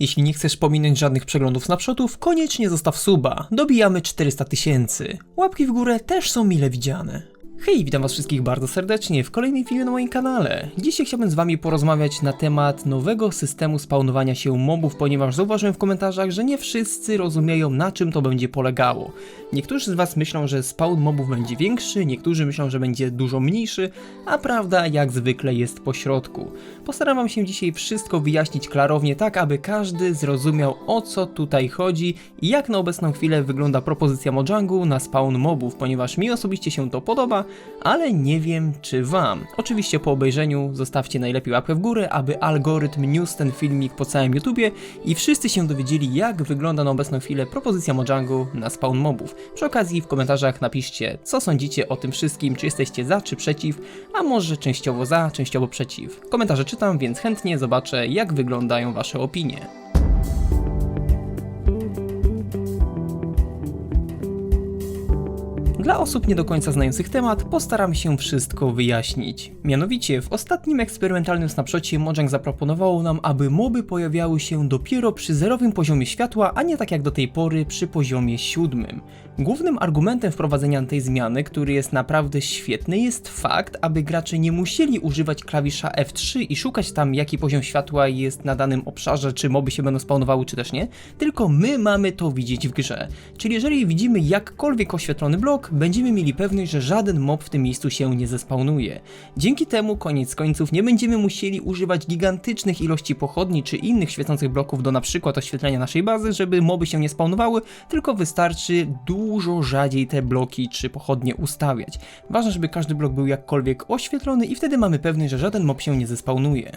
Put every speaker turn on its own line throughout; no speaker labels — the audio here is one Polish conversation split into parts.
Jeśli nie chcesz pominąć żadnych przeglądów snapshotów, koniecznie zostaw suba. Dobijamy 400 tysięcy. Łapki w górę też są mile widziane. Hej, witam was wszystkich bardzo serdecznie w kolejnej filmie na moim kanale. Dzisiaj chciałbym z wami porozmawiać na temat nowego systemu spawnowania się mobów, ponieważ zauważyłem w komentarzach, że nie wszyscy rozumieją na czym to będzie polegało. Niektórzy z was myślą, że spawn mobów będzie większy, niektórzy myślą, że będzie dużo mniejszy, a prawda jak zwykle jest po środku. Postaram wam się dzisiaj wszystko wyjaśnić klarownie, tak aby każdy zrozumiał o co tutaj chodzi i jak na obecną chwilę wygląda propozycja Mojangu na spawn mobów, ponieważ mi osobiście się to podoba, ale nie wiem czy wam. Oczywiście po obejrzeniu zostawcie najlepiej łapkę w górę, aby algorytm niósł ten filmik po całym YouTubie i wszyscy się dowiedzieli jak wygląda na obecną chwilę propozycja Mojangu na spawn mobów. Przy okazji w komentarzach napiszcie co sądzicie o tym wszystkim, czy jesteście za czy przeciw, a może częściowo za, częściowo przeciw. Komentarze czytam, więc chętnie zobaczę jak wyglądają wasze opinie. Dla osób nie do końca znających temat, postaram się wszystko wyjaśnić. Mianowicie, w ostatnim eksperymentalnym snapshocie Mojang zaproponował nam, aby moby pojawiały się dopiero przy zerowym poziomie światła, a nie tak jak do tej pory przy poziomie siódmym. Głównym argumentem wprowadzenia tej zmiany, który jest naprawdę świetny, jest fakt, aby gracze nie musieli używać klawisza F3 i szukać tam jaki poziom światła jest na danym obszarze, czy moby się będą spawnowały, czy też nie, tylko my mamy to widzieć w grze. Czyli jeżeli widzimy jakkolwiek oświetlony blok, będziemy mieli pewność, że żaden mob w tym miejscu się nie zespawnuje. Dzięki temu koniec końców nie będziemy musieli używać gigantycznych ilości pochodni czy innych świecących bloków do na przykład oświetlenia naszej bazy, żeby moby się nie spawnowały, tylko wystarczy dużo rzadziej te bloki czy pochodnie ustawiać. Ważne, żeby każdy blok był jakkolwiek oświetlony i wtedy mamy pewność, że żaden mob się nie zespawnuje.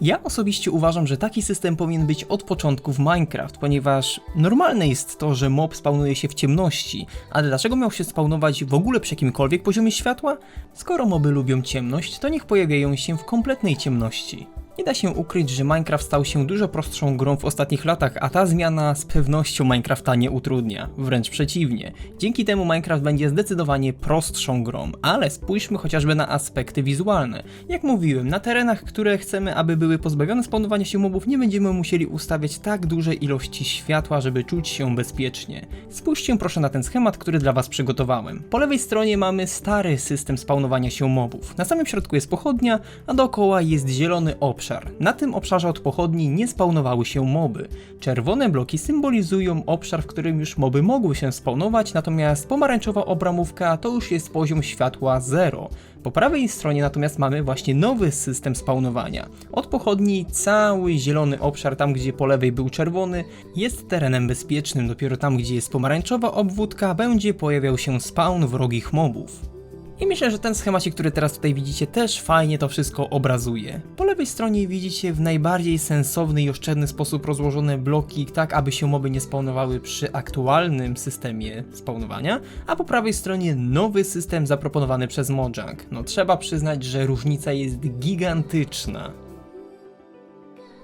Ja osobiście uważam, że taki system powinien być od początku w Minecraft, ponieważ normalne jest to, że mob spawnuje się w ciemności, ale dlaczego miał się spawnować w ogóle przy jakimkolwiek poziomie światła? Skoro moby lubią ciemność, to niech pojawiają się w kompletnej ciemności. Nie da się ukryć, że Minecraft stał się dużo prostszą grą w ostatnich latach, a ta zmiana z pewnością Minecrafta nie utrudnia, wręcz przeciwnie. Dzięki temu Minecraft będzie zdecydowanie prostszą grą, ale spójrzmy chociażby na aspekty wizualne. Jak mówiłem, na terenach, które chcemy, aby były pozbawione spawnowania się mobów, nie będziemy musieli ustawiać tak dużej ilości światła, żeby czuć się bezpiecznie. Spójrzcie proszę na ten schemat, który dla Was przygotowałem. Po lewej stronie mamy stary system spawnowania się mobów. Na samym środku jest pochodnia, a dookoła jest zielony obszar. Na tym obszarze od pochodni nie spawnowały się moby. Czerwone bloki symbolizują obszar, w którym już moby mogły się spawnować, natomiast pomarańczowa obramówka to już jest poziom światła 0. Po prawej stronie natomiast mamy właśnie nowy system spawnowania. Od pochodni cały zielony obszar, tam gdzie po lewej był czerwony, jest terenem bezpiecznym. Dopiero tam, gdzie jest pomarańczowa obwódka, będzie pojawiał się spawn wrogich mobów. I myślę, że ten schemacik, który teraz tutaj widzicie, też fajnie to wszystko obrazuje. Po lewej stronie widzicie w najbardziej sensowny i oszczędny sposób rozłożone bloki, tak aby się moby nie spawnowały przy aktualnym systemie spawnowania, a po prawej stronie nowy system zaproponowany przez Mojang. No trzeba przyznać, że różnica jest gigantyczna.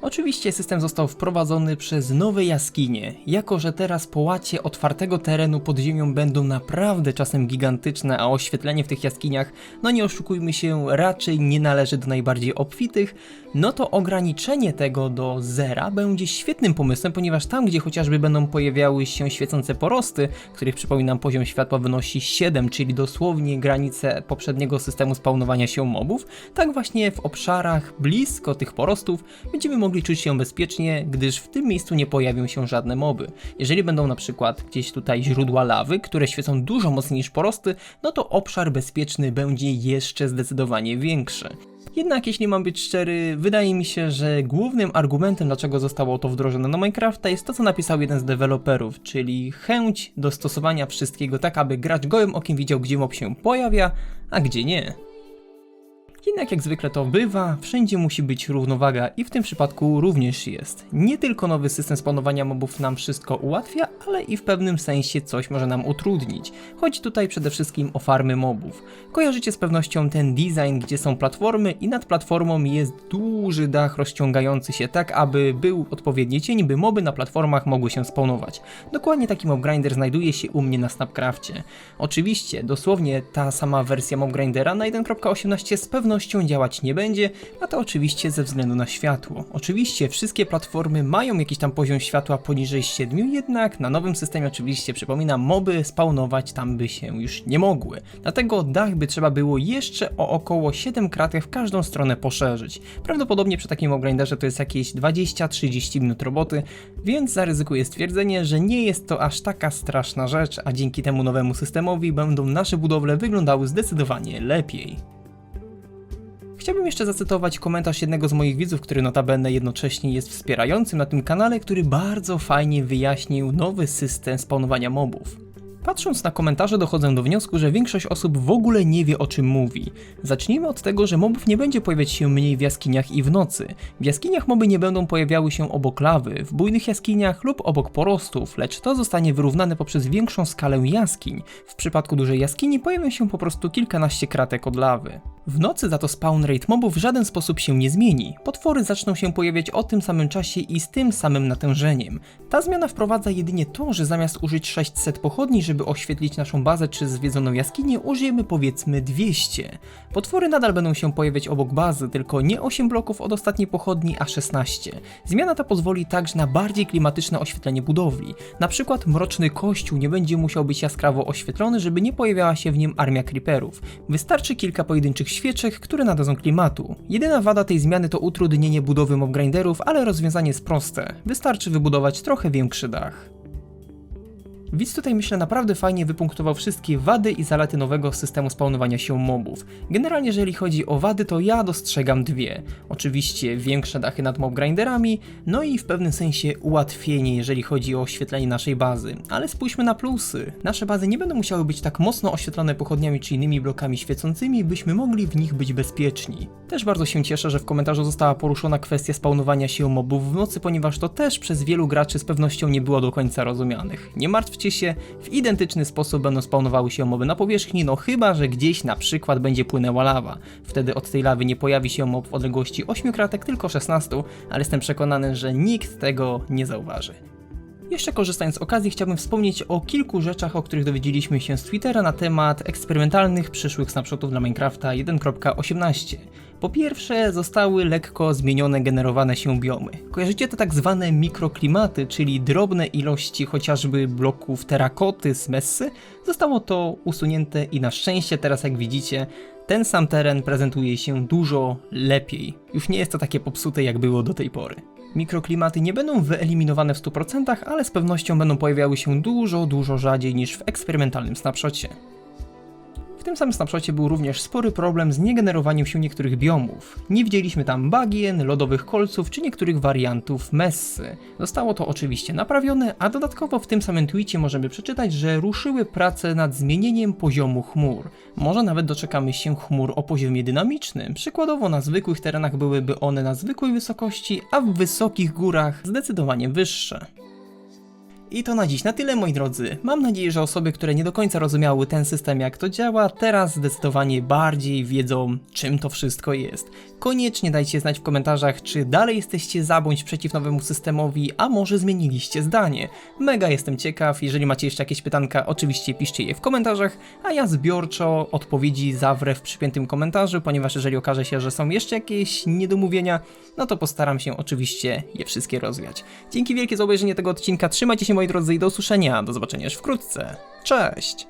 Oczywiście system został wprowadzony przez nowe jaskinie, jako że teraz połacie otwartego terenu pod ziemią będą naprawdę czasem gigantyczne, a oświetlenie w tych jaskiniach, no nie oszukujmy się, raczej nie należy do najbardziej obfitych, no to ograniczenie tego do zera będzie świetnym pomysłem, ponieważ tam, gdzie chociażby będą pojawiały się świecące porosty, których przypominam poziom światła wynosi 7, czyli dosłownie granice poprzedniego systemu spawnowania się mobów, tak właśnie w obszarach blisko tych porostów będziemy mogli czuć się bezpiecznie, gdyż w tym miejscu nie pojawią się żadne moby. Jeżeli będą na przykład gdzieś tutaj źródła lawy, które świecą dużo mocniej niż porosty, no to obszar bezpieczny będzie jeszcze zdecydowanie większy. Jednak jeśli mam być szczery, wydaje mi się, że głównym argumentem, dlaczego zostało to wdrożone na Minecrafta jest to, co napisał jeden z deweloperów, czyli chęć dostosowania wszystkiego tak, aby gracz gołym okiem widział, gdzie mob się pojawia, a gdzie nie. Jednak jak zwykle to bywa, wszędzie musi być równowaga i w tym przypadku również jest. Nie tylko nowy system spawnowania mobów nam wszystko ułatwia, ale i w pewnym sensie coś może nam utrudnić. Chodzi tutaj przede wszystkim o farmy mobów. Kojarzycie z pewnością ten design, gdzie są platformy i nad platformą jest duży dach rozciągający się tak, aby był odpowiedni cień, by moby na platformach mogły się spawnować. Dokładnie taki mob grinder znajduje się u mnie na Snapcrafcie. Oczywiście, dosłownie ta sama wersja mob grindera na 1.18 z pewnością pewnością działać nie będzie, a to oczywiście ze względu na światło. Oczywiście wszystkie platformy mają jakiś tam poziom światła poniżej 7, jednak na nowym systemie oczywiście przypominam, moby spawnować tam by się już nie mogły. Dlatego dach by trzeba było jeszcze o około 7 kratek w każdą stronę poszerzyć. Prawdopodobnie przy takim ogrinderze to jest jakieś 20-30 minut roboty, więc zaryzykuję stwierdzenie, że nie jest to aż taka straszna rzecz, a dzięki temu nowemu systemowi będą nasze budowle wyglądały zdecydowanie lepiej. Chciałbym jeszcze zacytować komentarz jednego z moich widzów, który notabene jednocześnie jest wspierającym na tym kanale, który bardzo fajnie wyjaśnił nowy system spawnowania mobów. Patrząc na komentarze dochodzę do wniosku, że większość osób w ogóle nie wie o czym mówi. Zacznijmy od tego, że mobów nie będzie pojawiać się mniej w jaskiniach i w nocy. W jaskiniach moby nie będą pojawiały się obok lawy, w bujnych jaskiniach lub obok porostów, lecz to zostanie wyrównane poprzez większą skalę jaskiń. W przypadku dużej jaskini pojawią się po prostu kilkanaście kratek od lawy. W nocy za to spawn rate mobów w żaden sposób się nie zmieni. Potwory zaczną się pojawiać o tym samym czasie i z tym samym natężeniem. Ta zmiana wprowadza jedynie to, że zamiast użyć 600 pochodni, żeby oświetlić naszą bazę czy zwiedzoną jaskinię, użyjemy powiedzmy 200. Potwory nadal będą się pojawiać obok bazy, tylko nie 8 bloków od ostatniej pochodni, a 16. Zmiana ta pozwoli także na bardziej klimatyczne oświetlenie budowli. Na przykład mroczny kościół nie będzie musiał być jaskrawo oświetlony, żeby nie pojawiała się w nim armia creeperów. Wystarczy kilka pojedynczych świeczek, które nadadzą klimatu. Jedyna wada tej zmiany to utrudnienie budowy mobgrinderów, ale rozwiązanie jest proste. Wystarczy wybudować trochę większy dach. Widz tutaj myślę naprawdę fajnie wypunktował wszystkie wady i zalety nowego systemu spawnowania się mobów. Generalnie jeżeli chodzi o wady to ja dostrzegam dwie. Oczywiście większe dachy nad mobgrinderami, no i w pewnym sensie ułatwienie jeżeli chodzi o oświetlenie naszej bazy. Ale spójrzmy na plusy. Nasze bazy nie będą musiały być tak mocno oświetlone pochodniami czy innymi blokami świecącymi, byśmy mogli w nich być bezpieczni. Też bardzo się cieszę, że w komentarzu została poruszona kwestia spawnowania się mobów w nocy, ponieważ to też przez wielu graczy z pewnością nie było do końca rozumianych. Nie się, w identyczny sposób będą spawnowały się moby na powierzchni, no chyba, że gdzieś na przykład będzie płynęła lawa. Wtedy od tej lawy nie pojawi się mob w odległości 8 kratek, tylko 16, ale jestem przekonany, że nikt tego nie zauważy. Jeszcze korzystając z okazji, chciałbym wspomnieć o kilku rzeczach, o których dowiedzieliśmy się z Twittera na temat eksperymentalnych przyszłych snapshotów dla Minecrafta 1.18. Po pierwsze, zostały lekko zmienione generowane się biomy. Kojarzycie te tak zwane mikroklimaty, czyli drobne ilości chociażby bloków terakoty z messy? Zostało to usunięte i na szczęście teraz jak widzicie, ten sam teren prezentuje się dużo lepiej. Już nie jest to takie popsute jak było do tej pory. Mikroklimaty nie będą wyeliminowane w 100%, ale z pewnością będą pojawiały się dużo, dużo rzadziej niż w eksperymentalnym snapshocie. Tym samym snapshocie był również spory problem z niegenerowaniem się niektórych biomów. Nie widzieliśmy tam bagien, lodowych kolców czy niektórych wariantów messy. Zostało to oczywiście naprawione, a dodatkowo w tym samym tweetie możemy przeczytać, że ruszyły prace nad zmienieniem poziomu chmur. Może nawet doczekamy się chmur o poziomie dynamicznym. Przykładowo na zwykłych terenach byłyby one na zwykłej wysokości, a w wysokich górach zdecydowanie wyższe. I to na dziś na tyle, moi drodzy. Mam nadzieję, że osoby, które nie do końca rozumiały ten system, jak to działa, teraz zdecydowanie bardziej wiedzą, czym to wszystko jest. Koniecznie dajcie znać w komentarzach, czy dalej jesteście za bądź przeciw nowemu systemowi, a może zmieniliście zdanie. Mega jestem ciekaw, jeżeli macie jeszcze jakieś pytanka, oczywiście piszcie je w komentarzach, a ja zbiorczo odpowiedzi zawrę w przypiętym komentarzu, ponieważ jeżeli okaże się, że są jeszcze jakieś niedomówienia, no to postaram się oczywiście je wszystkie rozwiać. Dzięki wielkie za obejrzenie tego odcinka, trzymajcie się moi drodzy i do usłyszenia, do zobaczenia już wkrótce. Cześć!